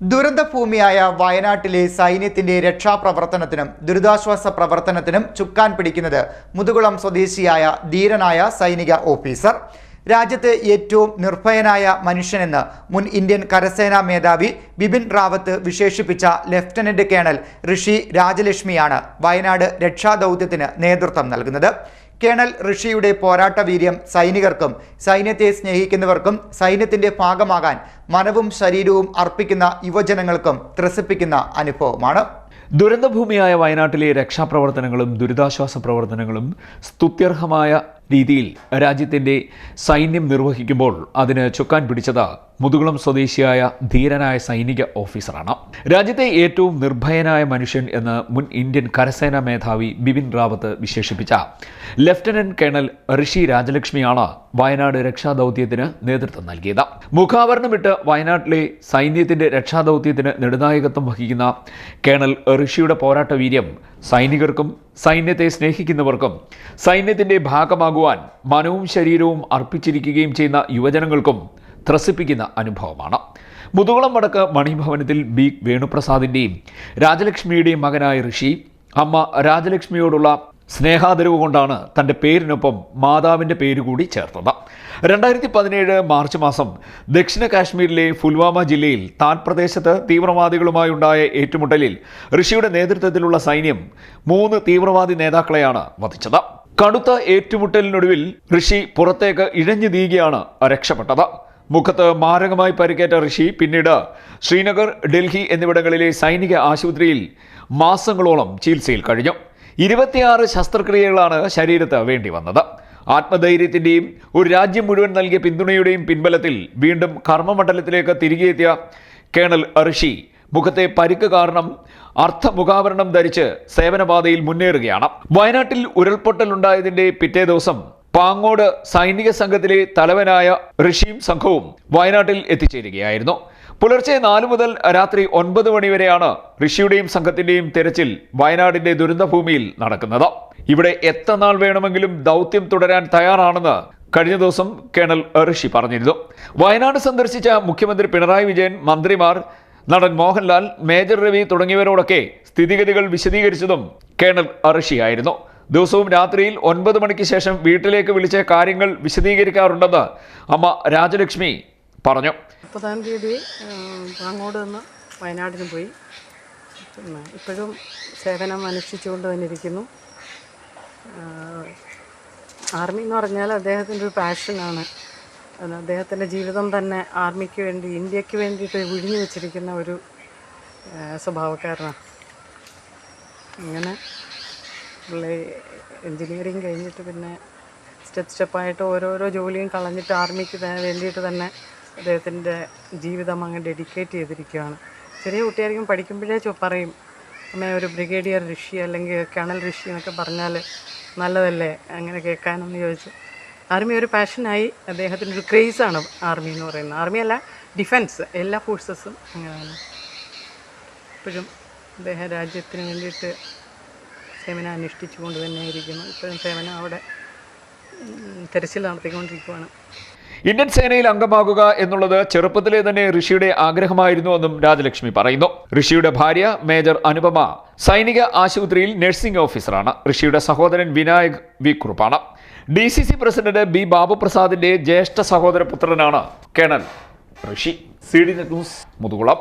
ദുരന്തഭൂമിയായ വയനാട്ടിലെ സൈന്യത്തിന്റെ രക്ഷാപ്രവർത്തനത്തിനും ദുരിതാശ്വാസ പ്രവർത്തനത്തിനും ചുക്കാൻ പിടിക്കുന്നത് മുതുകുളം സ്വദേശിയായ ധീരനായ സൈനിക ഓഫീസർ. രാജ്യത്ത് ഏറ്റവും നിർഭയനായ മനുഷ്യനെന്ന് മുൻ ഇന്ത്യൻ കരസേനാ മേധാവി ബിപിൻ റാവത്ത് വിശേഷിപ്പിച്ച ലഫ്റ്റനന്റ് കേണൽ ഋഷി രാജലക്ഷ്മിയാണ് വയനാട് രക്ഷാദൗത്യത്തിന് നേതൃത്വം നൽകുന്നത്. കേണൽ ഋഷിയുടെ പോരാട്ട വീര്യം സൈനികർക്കും സൈന്യത്തെ സ്നേഹിക്കുന്നവർക്കും സൈന്യത്തിന്റെ ഭാഗമാകാൻ മനവും ശരീരവും അർപ്പിക്കുന്ന യുവജനങ്ങൾക്കും ത്രസിപ്പിക്കുന്ന അനുഭവമാണ്. ദുരന്തഭൂമിയായ വയനാട്ടിലെ രക്ഷാപ്രവർത്തനങ്ങളും ദുരിതാശ്വാസ പ്രവർത്തനങ്ങളും സ്തുത്യർഹമായ രീതിയിൽ രാജ്യത്തിന്റെ സൈന്യം നിർവഹിക്കുമ്പോൾ അതിന് ചുക്കാൻ പിടിച്ചത് മുതുകുളം സ്വദേശിയായ ധീരനായ സൈനിക ഓഫീസറാണ്. രാജ്യത്തെ ഏറ്റവും നിർഭയനായ മനുഷ്യൻ എന്ന് മുൻ ഇന്ത്യൻ കരസേനാ മേധാവി ബിപിൻ റാവത്ത് വിശേഷിപ്പിച്ച. ലഫ്റ്റനന്റ് കേണൽ ഋഷി രാജലക്ഷ്മിയാണ് വയനാട് രക്ഷാദൗത്യത്തിന് നേതൃത്വം നൽകിയത്. മുഖാവരണമിട്ട് വയനാട്ടിലെ സൈന്യത്തിന്റെ രക്ഷാദൗത്യത്തിന് നെടുനായകത്വം വഹിക്കുന്ന കേണൽ ഋഷിയുടെ പോരാട്ട വീര്യം സൈനികർക്കും സൈന്യത്തെ സ്നേഹിക്കുന്നവർക്കും സൈന്യത്തിന്റെ ഭാഗമാകുവാൻ മനവും ശരീരവും അർപ്പിച്ചിരിക്കുകയും ചെയ്യുന്ന യുവജനങ്ങൾക്കും ത്രസിപ്പിക്കുന്ന അനുഭവമാണ്. മുതുകുളം വടക്ക് മണിഭവനത്തിൽ ബി വേണുപ്രസാദിന്റെയും രാജലക്ഷ്മിയുടെയും മകനായ ഋഷി അമ്മ രാജലക്ഷ്മിയോടുള്ള സ്നേഹാദരവ് കൊണ്ടാണ് തന്റെ പേരിനൊപ്പം മാതാവിന്റെ പേര് കൂടി ചേർത്തത്. രണ്ടായിരത്തി പതിനേഴ് മാർച്ച് മാസം ദക്ഷിണ കാശ്മീരിലെ ഫുൽവാമ ജില്ലയിൽ താൻ പ്രദേശത്ത് തീവ്രവാദികളുമായുണ്ടായ ഏറ്റുമുട്ടലിൽ ഋഷിയുടെ നേതൃത്വത്തിലുള്ള സൈന്യം മൂന്ന് തീവ്രവാദി നേതാക്കളെയാണ് വധിച്ചത്. കടുത്ത ഏറ്റുമുട്ടലിനൊടുവിൽ ഋഷി പുറത്തേക്ക് ഇഴഞ്ഞു നീങ്ങിയാണ് രക്ഷപ്പെട്ടത്. മുഖത്ത് മാരകമായി പരിക്കേറ്റ ഋഷി പിന്നീട് ശ്രീനഗർ ഡൽഹി എന്നിവിടങ്ങളിലെ സൈനിക ആശുപത്രിയിൽ മാസങ്ങളോളം ചികിത്സയിൽ കഴിഞ്ഞു. ഇരുപത്തിയാറ് ശസ്ത്രക്രിയകളാണ് ശരീരത്ത് വേണ്ടി വന്നത്. ആത്മധൈര്യത്തിന്റെയും ഒരു രാജ്യം മുഴുവൻ നൽകിയ പിന്തുണയുടെയും പിൻബലത്തിൽ വീണ്ടും കർമ്മമണ്ഡലത്തിലേക്ക് തിരികെ എത്തിയ കേണൽ ഋഷി മുഖത്തെ പരിക്ക് കാരണം അർത്ഥമുഖാവരണം ധരിച്ച് സേവനപാതയിൽ മുന്നേറുകയാണ്. വയനാട്ടിൽ ഉരുൾപൊട്ടലുണ്ടായതിന്റെ പിറ്റേ ദിവസം പാങ്ങോട് സൈനിക സംഘത്തിലെ തലവനായ ഋഷിയും സംഘവും വയനാട്ടിൽ എത്തിച്ചേരുകയായിരുന്നു. പുലർച്ചെ നാലു മുതൽ രാത്രി ഒൻപത് മണിവരെയാണ് ഋഷിയുടെയും സംഘത്തിന്റെയും തിരച്ചിൽ വയനാടിന്റെ ദുരന്തഭൂമിയിൽ നടക്കുന്നത്. ഇവിടെ എത്ര നാൾ വേണമെങ്കിലും ദൗത്യം തുടരാൻ തയ്യാറാണെന്ന് കഴിഞ്ഞ ദിവസം കേണൽ ഋഷി പറഞ്ഞിരുന്നു. വയനാട് സന്ദർശിച്ച മുഖ്യമന്ത്രി പിണറായി വിജയൻ മന്ത്രിമാർ നടൻ മോഹൻലാൽ മേജർ രവി തുടങ്ങിയവരോടൊക്കെ സ്ഥിതിഗതികൾ വിശദീകരിച്ചതും കേണൽ ഋഷിയായിരുന്നു. ദിവസവും രാത്രിയിൽ ഒൻപത് മണിക്ക് ശേഷം വീട്ടിലേക്ക് വിളിച്ച് കാര്യങ്ങൾ വിശദീകരിക്കാറുണ്ടെന്ന് അമ്മ രാജലക്ഷ്മി പറഞ്ഞു. മുപ്പതാം തീയതി അങ്ങോട്ട് നിന്ന് വയനാട്ടിന് പോയി. പിന്നെ ഇപ്പോഴും സേവനം അനുഷ്ഠിച്ചുകൊണ്ട് തന്നെ ഇരിക്കുന്നു ആർമി എന്ന് പറഞ്ഞാൽ അദ്ദേഹത്തിന്റെ ഒരു പാഷനാണ്. അദ്ദേഹത്തിന്റെ ജീവിതം തന്നെ ആർമിക്ക് വേണ്ടി ഇന്ത്യയ്ക്ക് വേണ്ടിയിട്ട് വിഴിഞ്ഞു വെച്ചിരിക്കുന്ന ഒരു സ്വഭാവക്കാരനാണ്. അങ്ങനെ പുള്ളി എൻജിനീയറിങ് കഴിഞ്ഞിട്ട് പിന്നെ സ്റ്റെപ്പ് സ്റ്റെപ്പായിട്ട് ഓരോരോ ജോലിയും കളഞ്ഞിട്ട് ആർമിക്ക് വേണ്ടിയിട്ട് തന്നെ അദ്ദേഹത്തിന്റെ ജീവിതം അങ്ങ് ഡെഡിക്കേറ്റ് ചെയ്തിരിക്കുകയാണ്. ചെറിയ കുട്ടിയായിരിക്കും പഠിക്കുമ്പോഴേ പറയും അമ്മ ഒരു ബ്രിഗേഡിയർ ഋഷി അല്ലെങ്കിൽ കേണൽ ഋഷി എന്നൊക്കെ പറഞ്ഞാൽ നല്ലതല്ലേ? അങ്ങനെ കേൾക്കാനെന്ന് ചോദിച്ച്. ആർമി ഒരു പാഷനായി അദ്ദേഹത്തിന്റെ ഒരു ക്രേസാണ് ആർമി എന്ന് പറയുന്നത്. ആർമി അല്ല ഡിഫൻസ് എല്ലാ ഫോഴ്സസും അങ്ങനെയാണ്. ഇപ്പോഴും അദ്ദേഹം രാജ്യത്തിന് വേണ്ടിയിട്ട് സേവനം അനുഷ്ഠിച്ചുകൊണ്ട് തന്നെ ഇരിക്കുന്നു ഇപ്പോഴും സേവനം അവിടെ തെരച്ചിൽ നടത്തിക്കൊണ്ടിരിക്കുകയാണ് ഇന്ത്യൻ സേനയിൽ അംഗമാകുക എന്നുള്ളത് ചെറുപ്പത്തിലെ തന്നെ ഋഷിയുടെ ആഗ്രഹമായിരുന്നു ആഗ്രഹമായിരുന്നുവെന്നും രാജലക്ഷ്മി പറയുന്നു. ഋഷിയുടെ ഭാര്യ മേജർ അനുപമ സൈനിക ആശുപത്രിയിൽ നഴ്സിംഗ് ഓഫീസറാണ്. ഋഷിയുടെ സഹോദരൻ Vinayak V കുറുപ്പാണ്. D C C president B ബാബുപ്രസാദിന്റെ ജ്യേഷ്ഠ സഹോദര പുത്രനാണ് colonel Rishi. C D news Muthukulam.